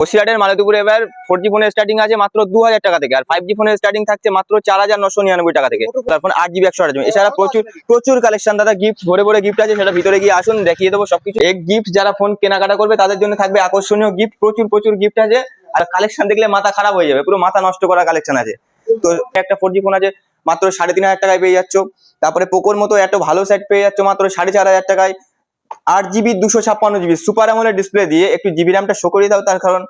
বসিরহাটের মালতীপুরে এবার four G ফোনের স্টার্টিং আছে মাত্র দু হাজার টাকা থেকে। আর ফাইভ জি ফোনের স্টার্টিং থাকছে মাত্র চার হাজার নশো নিরানব্বই টাকা থেকে। তারপর আট জিবি একশো আট এছাড়া প্রচুর প্রচুর কালেকশন দাদা গিফট ভরে ভরে গিফট আছে, সেটা ভিতরে গিয়ে আসুন, দেখিয়ে দেবো সবকিছু। এক গিফট যারা ফোন কেনাকাটা করবে, তাদের জন্য থাকবে আকর্ষণীয় গিফট প্রচুর প্রচুর গিফট আছে। আর কালেকশন দেখলে মাথা খারাপ হয়ে যাবে, পুরো মাথা নষ্ট করা কালেকশন আছে। তো একটা ফোর জি ফোন আছে, মাত্র সাড়ে তিন হাজার টাকায় পেয়ে যাচ্ছ। তারপরে পোকোর মতো এত ভালো সেট পেয়ে যাচ্ছ, মাত্র সাড়ে চার হাজার টাকায়। আট জিবি দুশো ছাপ্পান্ন জিবি সুপার আমলের ডিসপ্লে দিয়ে একটু জিবি র্যামটা শো করে দাও তার কারণ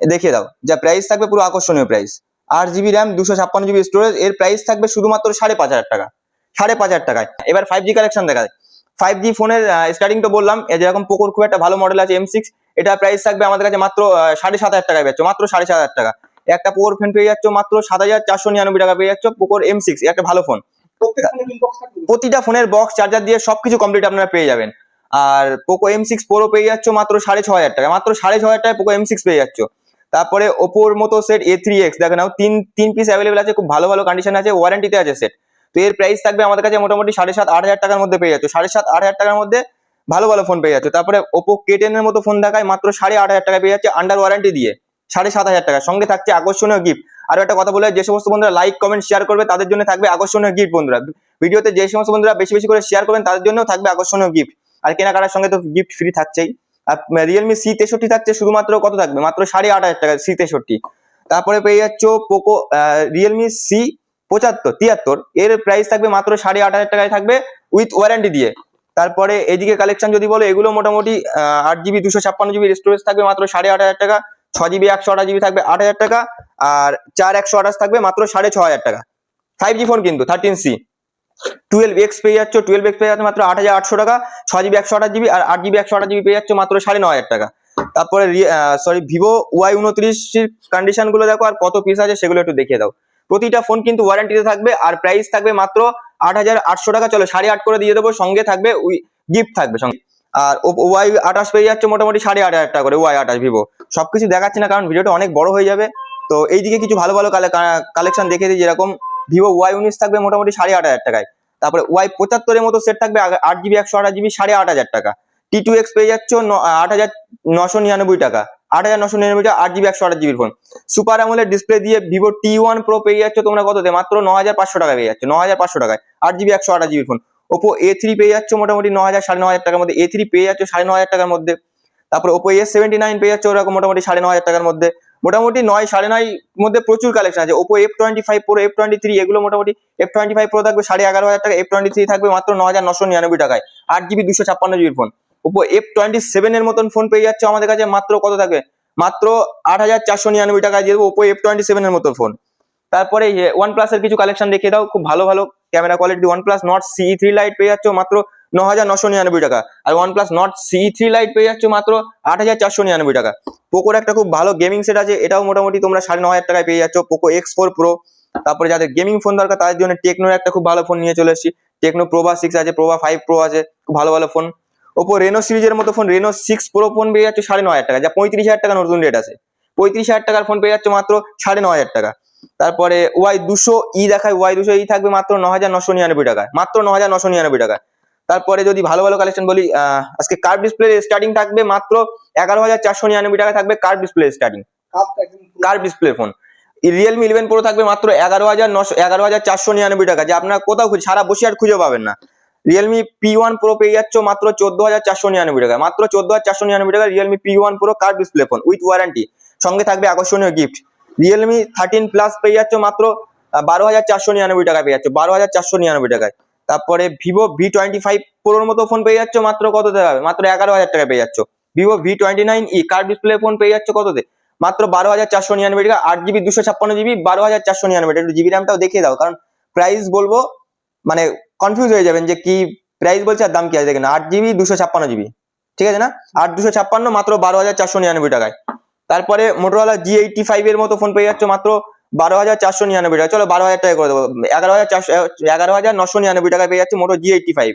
দেখিয়ে দাও। যা প্রাইস থাকবে পুরো আকর্ষণীয় প্রাইস আট জিবি র্যাম দুশো ছাপ্পান্ন জিবি স্টোরেজ এর প্রাইস থাকবে শুধুমাত্র সাড়ে পাঁচ হাজার টাকা। সাড়ে পাঁচ হাজার টাকায়। এবার ফাইভ জি কালেকশন দেখা যায় ফাইভ জি ফোনের স্টার্টিং তো বললাম যেরকম পোকোর খুব একটা ভালো মডেল আছে এম সিক্স এটা প্রাইস থাকবে আমাদের কাছে মাত্র সাড়ে সাত হাজার টাকায় পেয়েছ মাত্র সাড়ে সাত হাজার টাকা। একটা পোকোর ফোন পেয়ে যাচ্ছ মাত্র সাত হাজার চারশো নিরানব্বই টাকা পেয়ে যাচ্ছ পোকোর এম সিক্স একটা ভালো ফোন প্রতিটা ফোনের বক্স চার্জার দিয়ে সবকিছু কমপ্লিট আপনারা পেয়ে যাবেন। আর পোকো এম সিক্স প্রো পেয়ে যাচ্ছ মাত্র সাড়ে ছ হাজার টাকা মাত্র সাড়ে ছ হাজার টাকায় পোকো এম সিক্স পেয়ে যাচ্ছ। তারপরে ওপোর মতো সেট এ থ্রি এক্স দেখে নাও, তিন তিন পিস অ্যাভেলেবেল আছে, খুব ভালো ভালো কন্ডিশন আছে ওয়ারেন্টিতে আছে সেট তো এর প্রাইস থাকবে আমাদের কাছে মোটামুটি সাড়ে সাত, আট হাজার টাকার মধ্যে পেয়ে যাচ্ছ। সাড়ে সাত, আট হাজার টাকার মধ্যে ভালো ভালো ফোন পেয়ে যাচ্ছ। তারপরে ওপো কে টেনের মতো ফোন দেখায়, মাত্র সাড়ে আট হাজার টাকা পেয়ে যাচ্ছে আন্ডার ওয়ারেন্টি দিয়ে। সাড়ে সাত হাজার টাকা। সঙ্গে থাকছে আকর্ষণীয় গিফট আরও একটা কথা বলে, যে সমস্ত বন্ধুরা লাইক কমেন্ট শেয়ার করবে, তাদের জন্য থাকবে আকর্ষণীয় গিফট বন্ধুরা। ভিডিওতে যে সমস্ত বন্ধুরা বেশি বেশি করে শেয়ার করবেন, তাদের জন্য থাকবে আকর্ষণীয় গিফট আর কেনাকাটার সঙ্গে তো গিফট ফ্রি থাকছেই। আর রিয়েলমি সি তেষট্টি থাকছে, শুধুমাত্র কত থাকবে? মাত্র সাড়ে আট হাজার টাকা সি তেষট্টি। তারপরে পেয়ে যাচ্ছ পোকো রিয়েলমি সি পঁচাত্তর, তিয়াত্তর। এর প্রাইস থাকবে মাত্র সাড়ে আট হাজার টাকায় থাকবে উইথ ওয়ারেন্টি দিয়ে। তারপরে এদিকে কালেকশন যদি বলো, এগুলো মোটামুটি আট জিবি দুশো ছাপ্পান্ন জিবি স্টোরেজ থাকবে, মাত্র সাড়ে আট হাজার টাকা। ছ জিবি একশো আঠাশ জিবি থাকবে, আট হাজার টাকা। আর চার একশো আঠাশ থাকবে, মাত্র সাড়ে ছ হাজার টাকা। ফাইভ জি ফোন কিন্তু থার্টিন সি টুয়েলভ এক্স পেয়ে যাচ্ছ টুয়েলভ এক্স পেয়ে যাচ্ছে মাত্র আট হাজার আটশো টাকা ছ জিবি একশো আঠাশ জিবি আর আট জিবি একশো আঠাশ জিবি পেয়ে যাচ্ছ মাত্র সাড়ে ন হাজার টাকা। তারপরে সরি ভিভো ওয়াই উনত্রিশের কন্ডিশনগুলো দেখো আর কত পিস আছে সেগুলো একটু দেখিয়ে দাও। প্রতিটা ফোন কিন্তু ওয়ারেন্টিতে থাকবে আর প্রাইস থাকবে মাত্র আট হাজার আটশো টাকা। চলো সাড়ে আট করে দিয়ে দেবো, সঙ্গে থাকবে গিফট থাকবে সঙ্গে। আর ওয়াই আঠাশ পেয়ে যাচ্ছে মোটামুটি সাড়ে আট হাজার টাকা করে, ওয়াই আঠাশ ভিভো। সবকিছু দেখাচ্ছি না কারণ ভিডিওটা অনেক বড় হয়ে যাবে। তো এইদিকে কিছু ভালো ভালো কালেকশন দেখে দিই যেরকম ভিভো ওয়াই উনিশ থাকবে মোটামুটি সাড়ে আট হাজার টাকায়। তারপরে ওয়াই পঁচাত্তরের মতো সেট থাকবে আট জিবি একশো আঠাশ জিবি সাড়ে আট হাজার টাকা। টি টু এক্স পেয়ে যাচ্ছ আট হাজার নশো নিরানব্বই টাকা। আট হাজার নশো নিরানব্বই টাকা, আট জিবি একশো আঠাশ জিবির ফোন সুপার আমলের ডিসপ্লে দিয়ে ভিভো টি ওয়ান প্রো পেয়ে যাচ্ছ তোমরা কততে? মাত্র ন হাজার পাঁচশো টাকা পেয়ে যাচ্ছ, ন হাজার পাঁচশো টাকায়। আট জিবি একশো আঠাশ জিবির ফোন ওপো এ থ্রি পেয়ে যাচ্ছ মোটামুটি ন হাজার, সাড়ে ন হাজার টাকার মধ্যে। এ থ্রি পেয়ে যাচ্ছ সাড়ে ন হাজার টাকার মধ্যে। তারপর ওপো এস সেভেন্টি নাইন পেয়ে যাচ্ছে ওরকম মোটামুটি সাড়ে ন হাজার টাকার মধ্যে। মোটামুটি নয়, সাড়ে নয় মধ্যে প্রচুর কালেকশন আছে। Oppo F twenty five pro F twenty three এগুলো মোটামুটি এফ টোয়েন্টি ফাইভ প্রো থাকবে সাড়ে এগারো হাজার টাকা এফ টোয়েন্টি থ্রি থাকবে মাত্র ন হাজার নশো নিরানব্বই টাকায়। আট জিবি দুশো ছাপ্পান্ন জিবির ফোন ওপো এফ টোয়েন্টি সেভেনের মতন ফোন পেয়ে যাচ্ছে আমাদের কাছে মাত্র কত থাকবে? মাত্র আট হাজার চারশো নিরানব্বই টাকায় দিয়ে দেবো ওপো এফ টোয়েন্টি সেভেন এর মতো ফোন তারপরে ওয়ান প্লাস এর কিছু কালেকশন দেখিয়ে দাও, খুব ভালো ভালো camera quality one plus Nord C three lite পেয়ে যাচ্ছ মাত্র ন হাজার নশো নিরানব্বই টাকা। আর one plus Nord C three lite পেয়ে যাচ্ছ মাত্র আট হাজার চারশো নিরানব্বই টাকা। পোকোর একটা খুব ভালো গেমিং সেট আছে, এটাও মোটামুটি তোমরা সাড়ে ন হাজার টাকায় পেয়ে যাচ্ছ। পোকো এক্স ফোর প্রো তারপরে যাদের গেমিং ফোন দরকার, তাদের জন্য টেকনোর একটা খুব ভালো ফোন নিয়ে চলে এসেছি। টেকনো প্রোভা সিক্স আছে প্রোভা ফাইভ প্রো আছে, খুব ভালো ভালো ফোন ওপো রেনো সিরিজের মতো phone Reno six pro phone পেয়ে যাচ্ছে সাড়ে ন হাজার টাকা। যা পঁয়ত্রিশ হাজার টাকা নতুন রেট আছে। পঁয়ত্রিশ হাজার টাকার ফোন পেয়ে যাচ্ছে মাত্র সাড়ে ন হাজার টাকা। তারপরে ওয়াই দুশো ই দেখায় ওয়াই দুশো ই থাকবে মাত্র ন হাজার নশো নিরানব্বই টাকায়। মাত্র ন হাজার নশো নিরানব্বই টাকা তারপরে যদি ভালো ভালো কালেকশন বলি আজকে কার্ভ ডিসপ্লে স্টার্টিং থাকবে মাত্র এগারো হাজার চারশো নিরানব্বই টাকা থাকবে curve display starting curve display phone Realme eleven pro থাকবে মাত্র এগারো হাজার নশো, এগারো হাজার চারশো নিরানব্বই টাকা, যে আপনারা কোথাও সারা বসে আর খুঁজে পাবেন না। রিয়েলমি পি ওয়ান প্রো পেয়ে যাচ্ছ মাত্র চোদ্দ হাজার চারশো নিরানব্বই টাকা। মাত্র চোদ্দ হাজার চারশো নিরানব্বই টাকা Realme P one pro curve display phone with warranty সঙ্গে থাকবে আকর্ষণীয় গিফট রিয়েলমি থার্টিন প্লাস পেয়ে যাচ্ছ মাত্র বারো হাজার চারশো নিরানব্বই টাকা পেয়ে যাচ্ছ। বারো হাজার চারশো নিরানব্বই টাকায়। তারপরে ভিভো ভি টোয়েন্টি ফাইভ প্রোর মতো ফোন পেয়ে যাচ্ছ মাত্র কততে হবে? মাত্র এগারো হাজার টাকা পেয়ে যাচ্ছ। Vivo V twenty nine E curve display phone পেয়ে যাচ্ছ কততে? মাত্র বারো হাজার চারশো নিরানব্বই টাকা, আট জিবি দুশো ছাপ্পান্ন জিবি বারো হাজার চারশো নিরানব্বই একটু জিবি র্যামটাও দেখিয়ে দাও, কারণ প্রাইস বলব মানে কনফিউজ হয়ে যাবেন যে কি প্রাইস বলছে আর দাম কি আছে দেখেন আট জিবি দুশো ছাপ্পান্ন জিবি ঠিক আছে না? আট, দুশো ছাপ্পান্ন, মাত্র বারো হাজার চারশো নিরানব্বই টাকায়। তারপরে মোটোরোলা জি এইটটি ফাইভ এর মতো ফোন পেয়ে যাচ্ছ মাত্র বারো হাজার চারশো নিরানব্বই টাকা। চলো বারো হাজার টাকা করে দেবো। এগারো হাজার চারশো এগারো হাজার নশো নিরানব্বই টাকায় পেয়ে যাচ্ছে মোটো জি এইটটি ফাইভ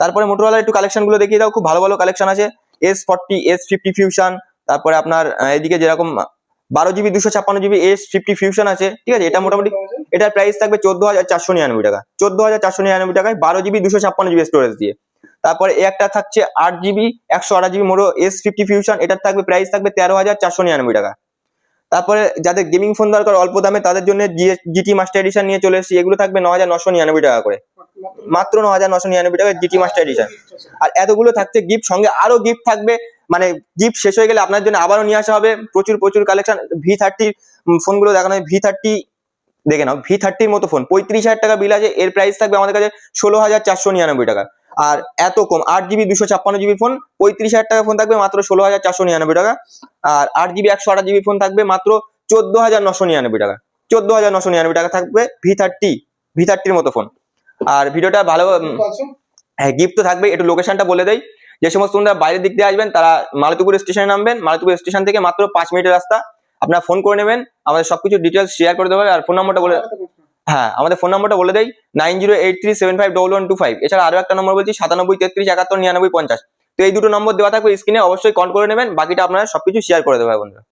তারপরে মোটোরোলার একটু কালেকশনগুলো দেখিয়ে দাও। খুব ভালো ভালো কালেকশন আছে। S forty S fifty fusion তারপরে আপনার এদিকে যেরকম বারো জিবি, দুশো ছাপ্পান্ন জিবি এস ফিফটি ফিউশন আছে। ঠিক আছে? এটা মোটামুটি এটার প্রাইস থাকবে চোদ্দ হাজার চারশো নিরানব্বই টাকা। চোদ্দ হাজার চারশো নিরানব্বই টাকায় বারো জিবি, দুশো ছাপ্পান্ন জিবি স্টোরেজ দিয়ে। তারপরে একটা থাকছে আট জিবি, একশো আঠাশ GB Moto S fifty fusion এটার থাকবে প্রাইস থাকবে তেরো হাজার চারশো নিরানব্বই টাকা। তারপরে যাদের গেমিং ফোন দরকার অল্প দামে তাদের জন্য জিটি মাস্টার এডিশন নিয়ে চলে এসেছি। এগুলো থাকবে ন হাজার নশো নিরানব্বই টাকা করে। মাত্র ন হাজার নশো নিরানব্বই টাকা জিটি মাস্টার এডিশন আর এতগুলো থাকছে গিফট সঙ্গে আরও গিফট থাকবে। মানে গিফট শেষ হয়ে গেলে আপনার জন্য আবারও নিয়ে আসা হবে। প্রচুর প্রচুর কালেকশন ভি থার্টির ফোনগুলো দেখানো হয়। ভি থার্টি দেখে নাও। ভি থার্টির মতো ফোন পঁয়ত্রিশ হাজার টাকা বিল আছে। এর প্রাইস থাকবে আমাদের কাছে ষোলো হাজার চারশো নিরানব্বই টাকা। আর এত কম আট জিবি দুশো ছাপ্পান্ন জিবি ফোন পঁয়ত্রিশ হাজার টাকা ফোন থাকবে মাত্র ষোলো হাজার চারশো নিরানব্বই টাকা। আর আট জিবি একশো আঠাশ জিবি ফোন থাকবে মাত্র চোদ্দ হাজার নশো নিরানব্বই টাকা। চোদ্দ হাজার নশো নিরানব্বই টাকা থাকবে ভি থার্টি ভি থার্টির মতো ফোন আর ভিডিওটা ভালো হ্যাঁ গিফট তো থাকবে একটু লোকেশনটা বলে দেই। যে সমস্ত বন্ধুরা বাইরের দিক দিয়ে আসবেন তারা মালতীপুর স্টেশনে নামবেন। মালতীপুর স্টেশন থেকে মাত্র পাঁচ মিনিটের রাস্তা। আপনারা ফোন করে নেবেন আমাদের সবকিছু ডিটেলস শেয়ার করে দেবো আর ফোন নাম্বারটা বলে হ্যাঁ আমাদের ফোন নাম্বারটা বলে দেয় nine zero eight three seven five double one two five এছাড়া আরও একটা নম্বর বলছি, সাতানব্বই তেত্রিশ একাত্তর নিরানব্বই পঞ্চাশ। তো এই দুটো নম্বর দেওয়া থাকবে স্ক্রিনে অবশ্যই কল করে নেবেন, বাকিটা আপনারা সবকিছু শেয়ার করে দেবেন বন্ধুরা।